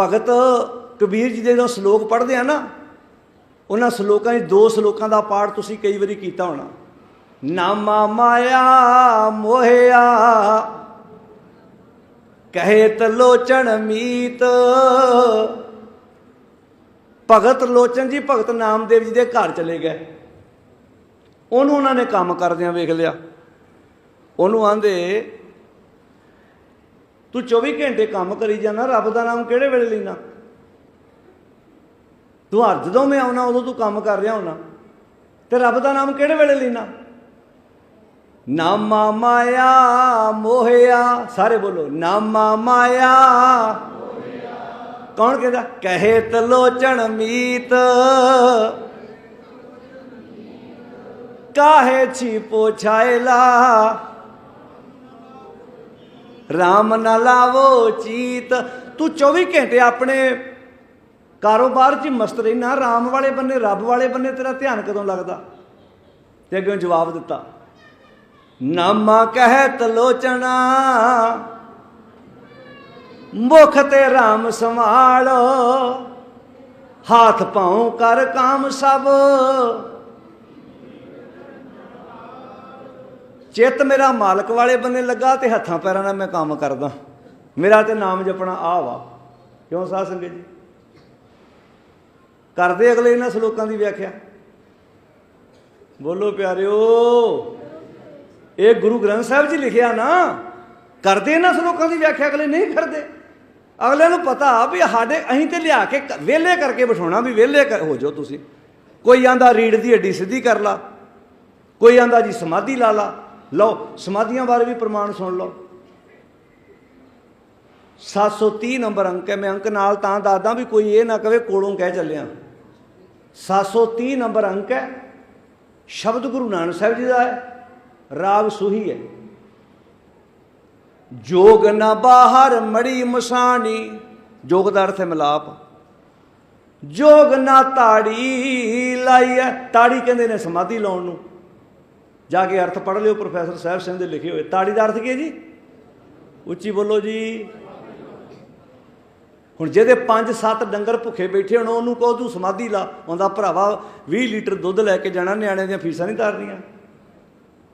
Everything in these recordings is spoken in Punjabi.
ਭਗਤ ਕਬੀਰ ਜੀ ਦੇ ਜਦੋਂ ਸ਼ਲੋਕ ਪੜ੍ਹਦੇ ਆ ਨਾ, ਉਹਨਾਂ ਸ਼ਲੋਕਾਂ 'ਚ ਦੋ ਸ਼ਲੋਕਾਂ ਦਾ ਪਾਠ ਤੁਸੀਂ ਕਈ ਵਾਰੀ ਕੀਤਾ ਹੋਣਾ। ਨਾਮਾ ਮਾਇਆ ਮੋਹਿਆ ਕਹੇ ਤਲੋਚਣ ਮੀਤ। ਭਗਤ ਲੋਚਨ ਜੀ, ਭਗਤ ਨਾਮਦੇਵ ਜੀ ਦੇ ਘਰ ਚਲੇ ਗਏ। ਉਹਨੂੰ ਉਹਨਾਂ ਨੇ ਕੰਮ ਕਰਦਿਆਂ ਵੇਖ ਲਿਆ। ਉਹਨੂੰ ਆਂਦੇ ਤੂੰ 24 ਘੰਟੇ ਕੰਮ ਕਰੀ ਜਾਣਾ, ਰੱਬ ਦਾ ਨਾਮ ਕਿਹੜੇ ਵੇਲੇ ਲੈਣਾ? ਤੂੰ ਹਰ ਜਦੋਂ ਮੈਂ ਆਉਣਾ, ਉਦੋਂ ਤੂੰ ਕੰਮ ਕਰ ਰਿਹਾ ਹੋਣਾ। ਤੇ ਰੱਬ ਦਾ ਨਾਮ ਕਿਹੜੇ ਵੇਲੇ ਲੈਣਾ? ਨਾਮਾ ਮਾਇਆ, ਮੋਹਿਆ। ਸਾਰੇ ਬੋਲੋ, ਨਾਮਾ ਮਾਇਆ। ਕੌਣ ਕਹਿੰਦਾ? ਕਹੇ ਤਲੋਚਣ ਮੀਤ। ਕਾਹੇ ਛਿਪੋ ਛਾਇਲਾ RAM ਨਾ ਲਾਵੋ ਚੀਤ। ਤੂੰ 24 ਘੰਟੇ ਆਪਣੇ ਕਾਰੋਬਾਰ 'ਚ ਹੀ ਮਸਤ ਰਹਿਣਾ RAM ਵਾਲੇ ਬੰਨੇ, ਰੱਬ ਵਾਲੇ ਬੰਨੇ, ਤੇਰਾ ਧਿਆਨ ਕਦੋਂ ਲੱਗਦਾ? ਤੇ ਅੱਗੇ ਜਵਾਬ ਦਿੱਤਾ, ਨਾਮਾ ਕਹਿ ਤਲੋਚਣਾ ਮੁਖ ਤੇ RAM ਸੰਭਾਲੋ, ਹਾਥ ਪਾਉ ਕਰ ਕਾਮ ਸਭ। ਚਿੱਤ ਮੇਰਾ ਮਾਲਕ ਵਾਲੇ ਬੰਨੇ ਲੱਗਾ ਤੇ ਹੱਥਾਂ ਪੈਰਾਂ ਨਾਲ ਮੈਂ ਕੰਮ ਕਰਦਾ। ਮੇਰਾ ਤੇ ਨਾਮ ਜਪਣਾ ਆ ਵਾ। ਕਿਉਂ ਸਾਧ ਸੰਗਤ ਜੀ? ਕਰਦੇ ਅਗਲੇ ਇਹਨਾਂ ਸ਼ਲੋਕਾਂ ਦੀ ਵਿਆਖਿਆ। ਬੋਲੋ ਪਿਆਰਿਓ, ਇਹ ਗੁਰੂ ਗ੍ਰੰਥ ਸਾਹਿਬ ਜੀ ਲਿਖਿਆ ਨਾ, ਕਰਦੇ ਇਹਨਾਂ ਸ਼ਲੋਕਾਂ ਦੀ ਵਿਆਖਿਆ, ਅਗਲੇ ਨਹੀਂ ਕਰਦੇ। ਅਗਲੇ ਨੂੰ ਪਤਾ ਵੀ ਸਾਡੇ ਅਸੀਂ ਤੇ ਲਿਆ ਕੇ, ਵਿਹਲੇ ਕਰਕੇ ਬਿਠਾਉਣਾ ਵੀ ਵਿਹਲੇ ਕਰ- ਹੋ ਜਾਓ ਤੁਸੀਂ। ਕੋਈ ਆਂਦਾ ਰੀੜ ਦੀ ਹੱਡੀ ਸਿੱਧੀ ਕਰ ਲਾ। ਕੋਈ ਆਂਦਾ ਜੀ ਸਮਾਧੀ ਲਾ ਲਾ। ਲਓ, ਸਮਾਧੀਆਂ ਬਾਰੇ ਵੀ ਪ੍ਰਮਾਣ ਸੁਣ ਲਓ। 730 ਨੰਬਰ ਅੰਕ ਹੈ, ਮੈਂ ਅੰਕ ਨਾਲ ਤਾਂ ਦੱਸਦਾ ਵੀ ਕੋਈ ਇਹ ਨਾ ਕਵੇ ਕੋਲੋਂ ਕਹਿ ਚੱਲਿਆ। 730 ਨੰਬਰ ਅੰਕ ਹੈ, ਸ਼ਬਦ ਗੁਰੂ ਨਾਨਕ ਸਾਹਿਬ ਜੀ ਦਾ ਹੈ, ਰਾਗ ਸੁਹੀ ਹੈ। ਜੋਗ ਨਾ ਬਾਹਰ ਮੜੀ ਮਸਾਣੀ, ਜੋਗ ਦਾ ਅਰਥ ਹੈ ਮਿਲਾਪ। ਜੋਗ ਨਾ ਤਾੜੀ ਲਾਈ ਹੈ, ਤਾੜੀ ਕਹਿੰਦੇ ਨੇ ਸਮਾਧੀ ਲਾਉਣ ਨੂੰ। ਜਾ ਕੇ ਅਰਥ ਪੜ੍ਹ ਲਿਓ ਪ੍ਰੋਫੈਸਰ ਸਾਹਿਬ ਸਿੰਘ ਦੇ ਲਿਖੇ ਹੋਏ। ਤਾੜੀ ਦਾ ਅਰਥ ਕੀ ਹੈ ਜੀ? ਉੱਚੀ ਬੋਲੋ ਜੀ। ਹੁਣ ਜਿਹਦੇ 5-7 ਡੰਗਰ ਭੁੱਖੇ ਬੈਠੇ ਹੋਣ, ਉਹਨੂੰ ਕਹੋ, ਤੂੰ ਸਮਾਧੀ ਲਾ। ਉਹਦਾ ਭਰਾਵਾ 20 ਲੀਟਰ ਦੁੱਧ ਲੈ ਕੇ ਜਾਣਾ, ਨਿਆਣਿਆਂ ਦੀਆਂ ਫੀਸਾਂ ਨਹੀਂ ਤਾਰਨੀਆਂ।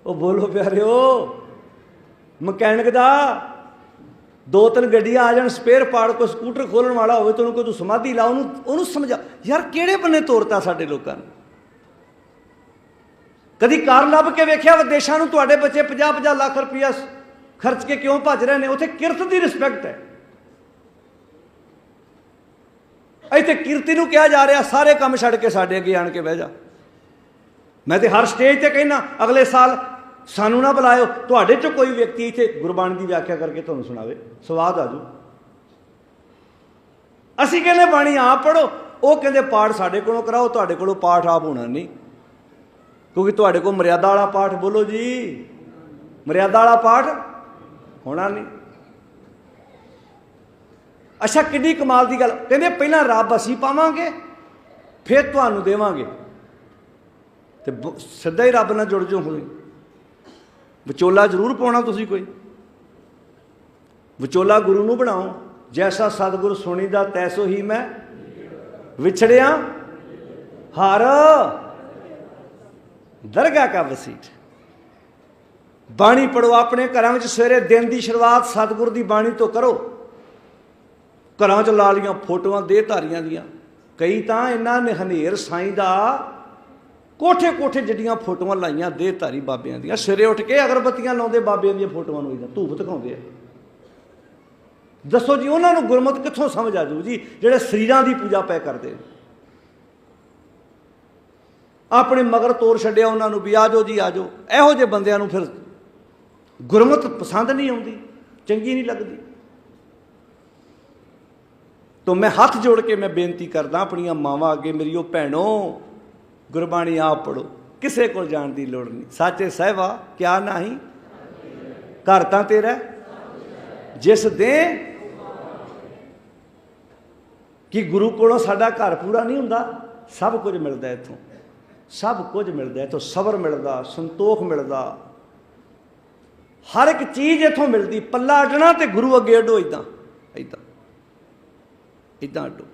ਉਹ ਬੋਲੋ, ਪਿਆਰਿਓ, ਮਕੈਨਿਕ ਦਾ ਦੋ ਤਿੰਨ ਗੱਡੀਆਂ ਆ ਜਾਣ, ਸਪੇਅਰ ਪਾਰਟ ਕੋਈ ਸਕੂਟਰ ਖੋਲਣ ਵਾਲਾ ਹੋਵੇ ਤੈਨੂੰ ਕੋਈ ਤੂੰ ਸਮਾਧੀ ਲਾ। ਉਹਨੂੰ ਉਹਨੂੰ ਸਮਝਾ। ਯਾਰ ਕਿਹੜੇ ਬੰਨੇ ਤੋਰਤਾ ਸਾਡੇ ਲੋਕਾਂ ਨੂੰ? ਕਦੀ ਕਾਰ ਲੱਭ ਕੇ ਵੇਖਿਆ ਵਿਦੇਸ਼ਾਂ ਨੂੰ ਤੁਹਾਡੇ ਬੱਚੇ 50-50 ਲੱਖ ਰੁਪਇਆ ਖਰਚ ਕੇ ਕਿਉਂ ਭੱਜ ਰਹੇ ਨੇ? ਉੱਥੇ ਕਿਰਤ ਦੀ ਰਿਸਪੈਕਟ ਹੈ। ਇੱਥੇ ਕਿਰਤੀ ਨੂੰ ਕਿਹਾ ਜਾ ਰਿਹਾ, ਸਾਰੇ ਕੰਮ ਛੱਡ ਕੇ ਸਾਡੇ ਅੱਗੇ ਆਣ ਕੇ ਬਹਿ ਜਾ। ਮੈਂ ਤੇ ਹਰ ਸਟੇਜ ਤੇ ਕਹਿਣਾ ਅਗਲੇ ਸਾਲ ਸਾਨੂੰ ਨਾ ਬੁਲਾਇਓ। ਤੁਹਾਡੇ ਚੋਂ ਕੋਈ ਵਿਅਕਤੀ ਇੱਥੇ ਗੁਰਬਾਣੀ ਦੀ ਵਿਆਖਿਆ ਕਰਕੇ ਤੁਹਾਨੂੰ ਸੁਣਾਵੇ। ਸਵਾਦ ਆਜੂ। ਅਸੀਂ ਕਹਿੰਦੇ, ਬਾਣੀ ਆਪ ਪੜੋ ਉਹ ਕਹਿੰਦੇ, ਪਾਠ ਸਾਡੇ ਕੋਲੋਂ ਕਰਾਓ, ਤੁਹਾਡੇ ਕੋਲੋਂ ਪਾਠ ਆਪ ਹੋਣਾ ਨਹੀਂ। ਕਿਉਂਕਿ ਤੁਹਾਡੇ ਕੋਲ ਮਰਿਆਦਾ ਵਾਲਾ ਪਾਠ ਬੋਲੋ ਜੀ। ਮਰਿਆਦਾ ਵਾਲਾ ਪਾਠ ਹੋਣਾ ਨਹੀਂ। ਅੱਛਾ ਕਿੰਨੀ ਕਮਾਲ ਦੀ ਗੱਲ। ਕਹਿੰਦੇ ਪਹਿਲਾਂ ਰੱਬ ਅਸੀਂ ਪਾਵਾਂਗੇ, ਫਿਰ ਤੁਹਾਨੂੰ ਦੇਵਾਂਗੇ। ਤੇ ਸਿੱਧਾ ਹੀ ਰੱਬ ਨਾਲ ਜੁੜ ਜਾਓ ਹੁਣ। ਵਿਚੋਲਾ ਜ਼ਰੂਰ ਪਾਉਣਾ ਤੁਸੀਂ ਕੋਈ। ਵਿਚੋਲਾ ਗੁਰੂ ਨੂੰ ਬਣਾਓ। ਜੈਸਾ ਸਤਿਗੁਰ ਸੁਣੀ ਦਾ ਤੈਸੋ ਹੀ ਮੈਂ ਵਿਛੜਿਆ। ਹਰ ਦਰਗਾਹ ਕਾ ਵਸੀਟ। ਬਾਣੀ ਪੜੋ ਆਪਣੇ ਘਰਾਂ ਵਿੱਚ, ਸਵੇਰੇ ਦਿਨ ਦੀ ਸ਼ੁਰੂਆਤ ਸਤਿਗੁਰ ਦੀ ਬਾਣੀ ਤੋਂ ਕਰੋ। ਘਰਾਂ 'ਚ ਲਾ ਲੀਆਂ ਫੋਟੋਆਂ ਦੇ ਧਾਰੀਆਂ ਦੀਆਂ। ਕਈ ਤਾਂ ਇਹਨਾਂ ਨੇ ਹਨੇਰ ਸਾਈਂ ਦਾ ਕੋਠੇ ਕੋਠੇ ਜੱਡੀਆਂ ਫੋਟੋਆਂ ਲਾਈਆਂ ਦੇ ਧਾਰੀ ਬਾਬਿਆਂ ਦੀਆਂ। ਸਵੇਰੇ ਉੱਠ ਕੇ ਅਗਰਬੱਤੀਆਂ ਲਾਉਂਦੇ ਬਾਬਿਆਂ ਦੀਆਂ ਫੋਟੋਆਂ ਨੂੰ ਇਦਾਂ ਧੂਪ ਧਕਾਉਂਦੇ ਆ। ਦੱਸੋ ਜੀ, ਉਹਨਾਂ ਨੂੰ ਗੁਰਮਤ ਕਿੱਥੋਂ ਸਮਝ ਆ ਜੂ ਜੀ, ਜਿਹੜੇ ਸਰੀਰਾਂ ਦੀ ਪੂਜਾ ਪੈ ਕਰਦੇ ਨੇ? ਆਪਣੇ ਮਗਰ ਤੋਰ ਛੱਡਿਆ ਉਹਨਾਂ ਨੂੰ ਵੀ ਆ ਜਾਓ ਜੀ, ਆ ਜਾਓ। ਇਹੋ ਜਿਹੇ ਬੰਦਿਆਂ ਨੂੰ ਫਿਰ ਗੁਰਮਤ ਪਸੰਦ ਨਹੀਂ ਆਉਂਦੀ, ਚੰਗੀ ਨਹੀਂ ਲੱਗਦੀ। ਤੋ ਮੈਂ ਹੱਥ ਜੋੜ ਕੇ ਮੈਂ ਬੇਨਤੀ ਕਰਦਾ ਆਪਣੀਆਂ ਮਾਵਾਂ ਅੱਗੇ, ਮੇਰੀ ਉਹ ਭੈਣੋ, ਗੁਰਬਾਣੀ ਆਪ ਪੜੋ ਕਿਸੇ ਕੋਲ ਜਾਣ ਦੀ ਲੋੜ ਨਹੀਂ। ਸਾਚੇ ਸਹਿਬਾ, ਕਿਆ ਨਹੀਂ? ਘਰ ਤਾਂ ਤੇਰਾ ਜਿਸ ਦੇ ਕਿ ਗੁਰੂ ਕੋਲੋਂ ਸਾਡਾ ਘਰ ਪੂਰਾ ਨਹੀਂ ਹੁੰਦਾ, ਸਭ ਕੁਝ ਮਿਲਦਾ ਇੱਥੋਂ। ਸਭ ਕੁਝ ਮਿਲਦਾ ਇੱਥੋਂ ਸਬਰ ਮਿਲਦਾ, ਸੰਤੋਖ ਮਿਲਦਾ। ਹਰ ਇੱਕ ਚੀਜ਼ ਇੱਥੋਂ ਮਿਲਦੀ, ਪੱਲਾ ਅਡਣਾ ਤੇ ਗੁਰੂ ਅੱਗੇ ਅਡੋ ਇਦਾਂ ਇਦਾਂ ਇਦਾਂ ਅੱਡੋ।